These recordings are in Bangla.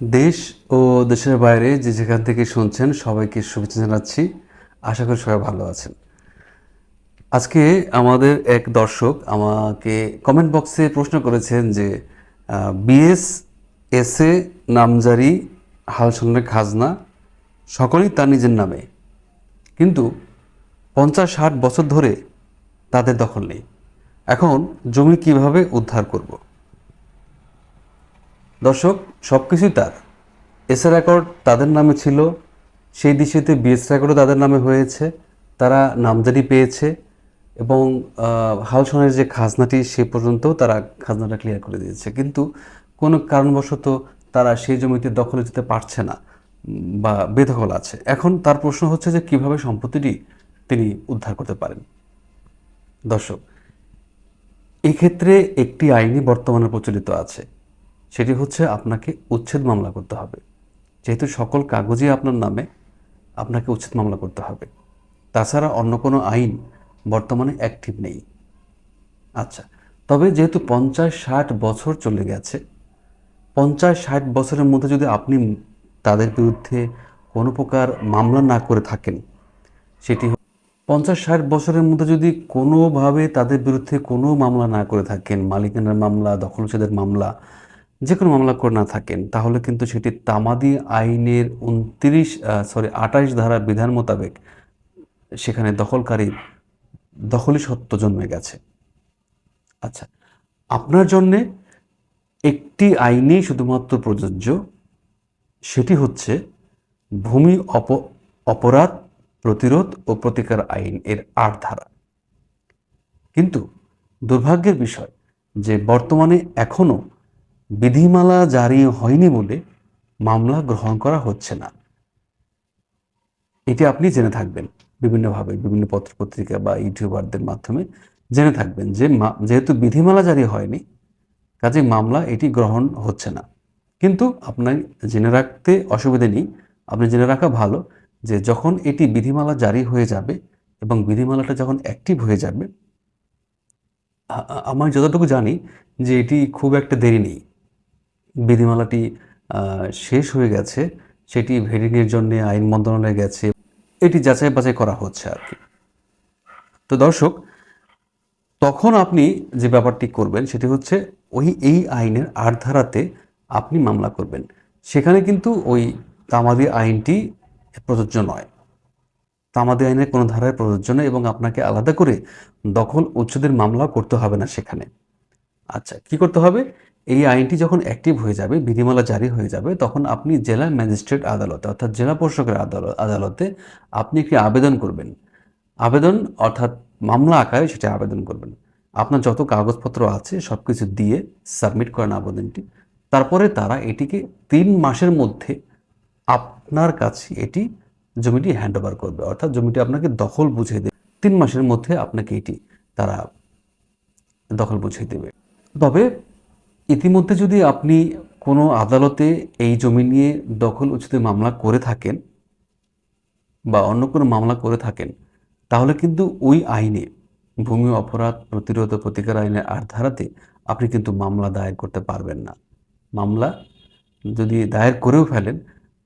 দেশ ও দেশের বাইরে যে যেখান থেকে শুনছেন, সবাইকে শুভেচ্ছা জানাচ্ছি। আশা করি সবাই ভালো আছেন। আজকে আমাদের এক দর্শক আমাকে কমেন্ট বক্সে প্রশ্ন করেছেন যে বিএস এসএ নামজারি হাল সংগ্রহের খাজনা সকলেই তার নিজের নামে, কিন্তু পঞ্চাশ ষাট বছর ধরে তাদের দখল নেই। এখন জমি কীভাবে উদ্ধার করব? দর্শক সব কিছুই তার এসএ রেকর্ড তাদের নামে ছিল সেই দিশেতে বিএস রেকর্ডও তাদের নামে হয়েছে। তারা নামজারি পেয়েছে এবং আহ, হালসনের যে খাজনাটি সে পর্যন্ত তারা খাজনাটা ক্লিয়ার করে দিয়েছে। কিন্তু কোনো কারণবশত তারা সেই জমিতে দখলে যেতে পারছে না বা বেদখল আছে। এখন তার প্রশ্ন হচ্ছে যে কীভাবে সম্পত্তিটি তিনি উদ্ধার করতে পারেন? দর্শক এক্ষেত্রে একটি আইনই বর্তমানে প্রচলিত আছে। সেটি হচ্ছে আপনাকে উচ্ছেদ মামলা করতে হবে। যেহেতু সকল কাগজই আপনার নামে, আপনাকে উচ্ছেদ মামলা করতে হবে। তাছাড়া অন্য কোনো আইন বর্তমানে অ্যাক্টিভ নেই। আচ্ছা তবে যেহেতু পঞ্চাশ ষাট বছর চলে গেছে, পঞ্চাশ ষাট বছরের মধ্যে যদি আপনি তাদের বিরুদ্ধে কোনো প্রকার মামলা না করে থাকেন, সেটি পঞ্চাশ ষাট বছরের মধ্যে যদি কোনোভাবে তাদের বিরুদ্ধে কোনো মামলা না করে থাকেন, মালিকানার মামলা দখলচ্ছেদের মামলা যে কোনো মামলা করে না থাকেন, তাহলে কিন্তু সেটি তামাদি আইনের উনত্রিশ সরি আঠাশ ধারা বিধান মোতাবেক সেখানে দখলকারীর দখলই সত্য জন্মে গেছে। আচ্ছা আপনার জন্যে একটি আইনেই শুধুমাত্র প্রযোজ্য, সেটি হচ্ছে ভূমি অপ, অপরাধ, প্রতিরোধ ও প্রতিকার আইন এর আট ধারা। কিন্তু দুর্ভাগ্যের বিষয় যে বর্তমানে এখনও বিধিমালা জারি হয়নি বলে মামলা গ্রহণ করা হচ্ছে না। এটি আপনি জেনে থাকবেন বিভিন্নভাবে, বিভিন্ন পত্র পত্রিকা বা ইউটিউবারদের মাধ্যমে জেনে থাকবেন যে যেহেতু বিধিমালা জারি হয়নি কাজে মামলা এটি গ্রহণ হচ্ছে না। কিন্তু আপনার জেনে রাখতে অসুবিধে নেই, আপনি জেনে রাখা ভালো যে যখন এটি বিধিমালা জারি হয়ে যাবে এবং বিধিমালাটা যখন অ্যাক্টিভ হয়ে যাবে আমার যতটুকু জানি যে এটি খুব একটা দেরি নেই। বিধিমালাটি শেষ হয়ে গেছে। সেটি ভেরিংয়ের জন্য আইন মন্ত্রণালয়ে গেছে। এটি যাচাই বাছাই করা হচ্ছে আর কি। তো দর্শক, তখন আপনি যে ব্যাপারটি করবেন সেটি হচ্ছে ওই, এই আইনের আট ধারাতে আপনি মামলা করবেন। সেখানে কিন্তু ওই তামাদি আইনটি প্রযোজ্য নয়। তামাদি আইনের কোনো ধারায় প্রযোজ্য নয় এবং আপনাকে আলাদা করে দখল উচ্ছেদের মামলা করতে হবে না সেখানে। আচ্ছা কি করতে হবে? এই আইনটি যখন অ্যাক্টিভ হয়ে যাবে, বিধিমালা জারি হয়ে যাবে, তখন আপনি জেলা ম্যাজিস্ট্রেট আদালতে, অর্থাৎ জেলা প্রশাসকের আদালত আদালতে আপনি একটি আবেদন করবেন। আবেদন, অর্থাৎ মামলা আকারে সেটা আবেদন করবেন। আপনার যত কাগজপত্র আছে সব কিছু দিয়ে সাবমিট করেন আবেদনটি। তারপরে তারা এটিকে তিন মাসের মধ্যে আপনার কাছে এটি জমিটি হ্যান্ড ওভার করবে, অর্থাৎ জমিটি আপনাকে দখল বুঝিয়ে দেবে। তিন মাসের মধ্যে আপনাকে এটি তারা দখল বুঝিয়ে দেবে। তবে ইতিমধ্যে যদি আপনি কোনো আদালতে এই জমি নিয়ে দখল উচিত মামলা করে থাকেন বা অন্য কোনো মামলা করে থাকেন, তাহলে কিন্তু ওই আইনে ভূমি অপরাধ প্রতিরোধ প্রতিকার আইনের আর ধারাতে আপনি কিন্তু মামলা দায়ের করতে পারবেন না। মামলা যদি দায়ের করেও ফেলেন,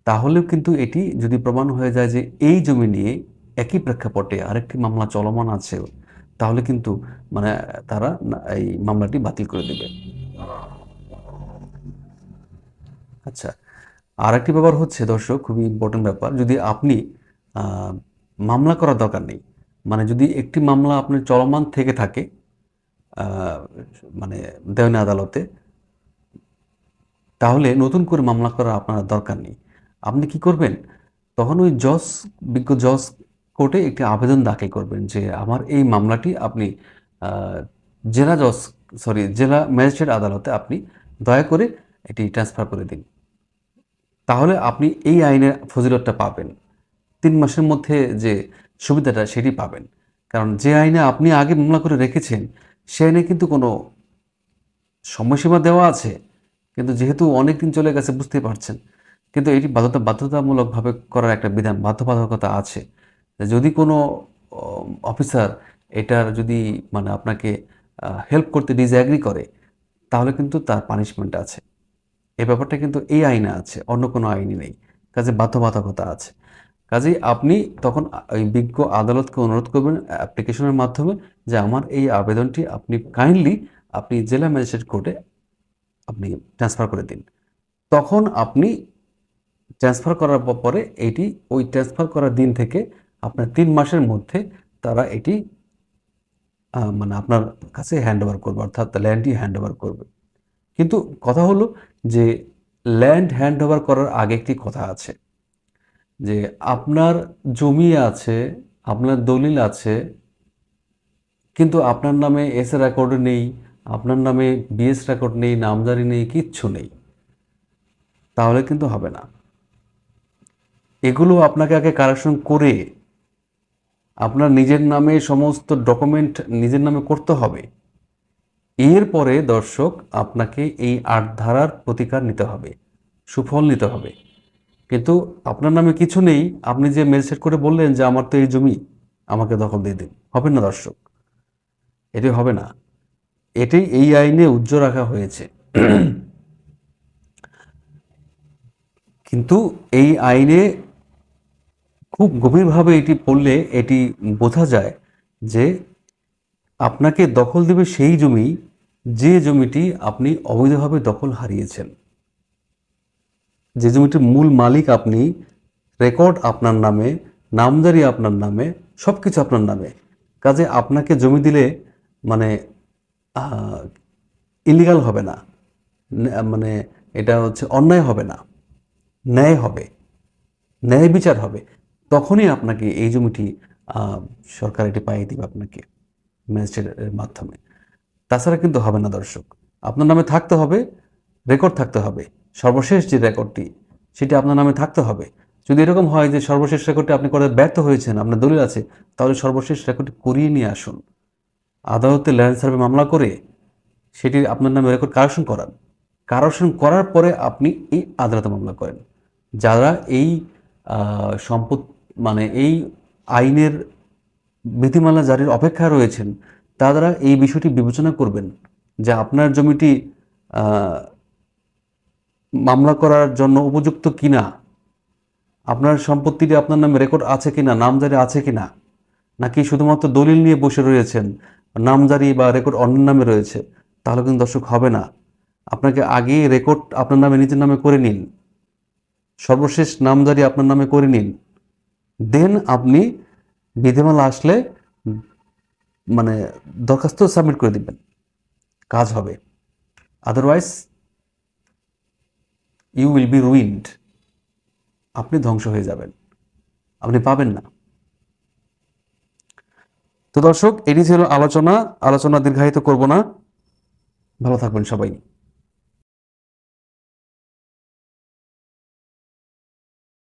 তাহলেও কিন্তু এটি যদি প্রমাণ হয়ে যায় যে এই জমি নিয়ে একই প্রেক্ষাপটে আরেকটি মামলা চলমান আছে, তাহলে কিন্তু মানে তারা এই মামলাটি বাতিল করে দেবে। আচ্ছা আর একটি ব্যাপার হচ্ছে দর্শক, খুবই ইম্পর্টেন্ট ব্যাপার, যদি আপনি মামলা করার দরকার নেই মানে যদি একটি মামলা আপনার চলমান থেকে থাকে মানে দেওয়ানি আদালতে, তাহলে নতুন করে মামলা করার আপনার দরকার নেই। আপনি কি করবেন? তখন ওই জজ, বিজ্ঞ জজ কোর্টে একটি আবেদন দাখিল করবেন যে আমার এই মামলাটি আপনি জেলা জজ সরি জেলা ম্যাজিস্ট্রেট আদালতে আপনি দয়া করে এটি ট্রান্সফার করে দিন। তাহলে আপনি এই আইনের ফজিলতটা পাবেন। তিন মাসের মধ্যে যে সুবিধাটা সেটি পাবেন। কারণ যে আইনে আপনি আগে মামলা করে রেখেছেন, সে আইনে কিন্তু কোনো সময়সীমা দেওয়া আছে। কিন্তু যেহেতু অনেক দিন চলে গেছে, বুঝতেই পারছেন। কিন্তু এটি বাধ্যতা বাধ্যতামূলকভাবে করার একটা বিধান, বাধ্যবাধকতা আছে। যদি কোনো অফিসার এটার যদি মানে আপনাকে হেল্প করতে ডিসঅ্যাগ্রি করে, তাহলে কিন্তু তার পানিশমেন্ট আছে। এই ব্যাপারটা কিন্তু এই আইনে আছে, অন্য কোনো আইনে নেই। কাজে বাধ্যবাধকতা আছে। কাজেই আপনি তখন ওই বিজ্ঞ আদালতকে অনুরোধ করবেন অ্যাপ্লিকেশনের মাধ্যমে যে আমার এই আবেদনটি আপনি কাইন্ডলি আপনি জেলা ম্যাজিস্ট্রেট কোর্টে আপনি ট্রান্সফার করে দিন। তখন আপনি ট্রান্সফার করার পরে এটি ওই ট্রান্সফার করার দিন থেকে আপনার তিন মাসের মধ্যে তারা এটি মানে আপনার কাছে হ্যান্ড ওভার করবে, অর্থাৎ ল্যান্ডটি হ্যান্ড ওভার করবে। কিন্তু কথা হলো যে ল্যান্ড হ্যান্ড ওভার করার আগে একটি কথা আছে, যে আপনার জমি আছে, আপনার দলিল আছে, কিন্তু আপনার নামে এস রেকর্ড নেই, আপনার নামে বিএস রেকর্ড নেই, নামজারি নেই, কিচ্ছু নেই, তাহলে কিন্তু হবে না। এগুলো আপনাকে আগে কারেকশন করে আপনার নিজের নামে সমস্ত ডকুমেন্ট নিজের নামে করতে হবে। এরপরে দর্শক আপনাকে এই আট ধারার প্রতিকার নিতে হবে, সুফল নিতে হবে। কিন্তু আপনার নামে কিছু নেই, আপনি যে ম্যাজিস্ট্রেট করে বললেন যে আমার তো এই জমি, আমাকে দখল দিয়ে দিন। হবে না দর্শক, এটি হবে না। এটি এই আইনে উজ্জ্ব রাখা হয়েছে। কিন্তু এই আইনে খুব গভীরভাবে এটি পড়লে এটি বোঝা যায় যে আপনাকে দখল দেবে সেই জমি, যে জমিটি আপনি অবৈধভাবে দখল হারিয়েছেন। যে জমিটির মূল মালিক আপনি, রেকর্ড আপনার নামে নামজারি আপনার নামে সব কিছু আপনার নামে। কাজে আপনাকে জমি দিলে মানে ইলিগাল হবে না। মানে এটা হচ্ছে অন্যায় হবে না। ন্যায় হবে। ন্যায় বিচার হবে। তখনই আপনাকে এই জমিটি সরকার এটি পাইয়ে দিবে আপনাকে। ম্যাজিস্ট্রেটের মাধ্যমে। তাছাড়া কিন্তু হবে না, দর্শক। আপনার নামে থাকতে হবে রেকর্ড থাকতে হবে। সর্বশেষ যে রেকর্ডটি সেটি আপনার নামে থাকতে হবে। যদি এরকম হয় যে সর্বশেষ রেকর্ডটি আপনি করে ব্যর্থ হয়েছেন, আপনার দলিল আছে, তাহলে সর্বশেষ রেকর্ডটি করিয়ে নিয়ে আসুন। আদালতে ল্যান্ড সার্ভে মামলা করে সেটি আপনার নামে রেকর্ড কারেকশন করান। কারেকশন করার পরে আপনি এই আদালতে মামলা করেন। যারা এই সম্পদ মানে এই আইনের বিধিমালা জারির অপেক্ষায় রয়েছেন তারা এই বিষয়টি বিবেচনা করবেন যে আপনার জমিটি মামলা করার জন্য উপযুক্ত কিনা, আপনার সম্পত্তিটি আপনার নামে রেকর্ড আছে কিনা, নামজারি আছে কিনা, নাকি শুধুমাত্র দলিল নিয়ে বসে রয়েছেন, নামজারি বা রেকর্ড অন্য নামে রয়েছে, তাহলে কিন্তু দর্শক হবে না। আপনাকে আগে রেকর্ড আপনার নামে, নিজের নামে করে নিন। সর্বশেষ নামজারি আপনার নামে করে নিন। দেন আপনি বিধিমালা আসলে মানে দরখাস্ত সাবমিট করে দিবেন। কাজ হবে। Otherwise you will be ruined আপনি ধ্বংস হয়ে যাবেন। আপনি পাবেন না। তো দর্শক, এটি ছিল আলোচনা। আলোচনা দীর্ঘায়িত করব না। ভালো থাকবেন সবাই।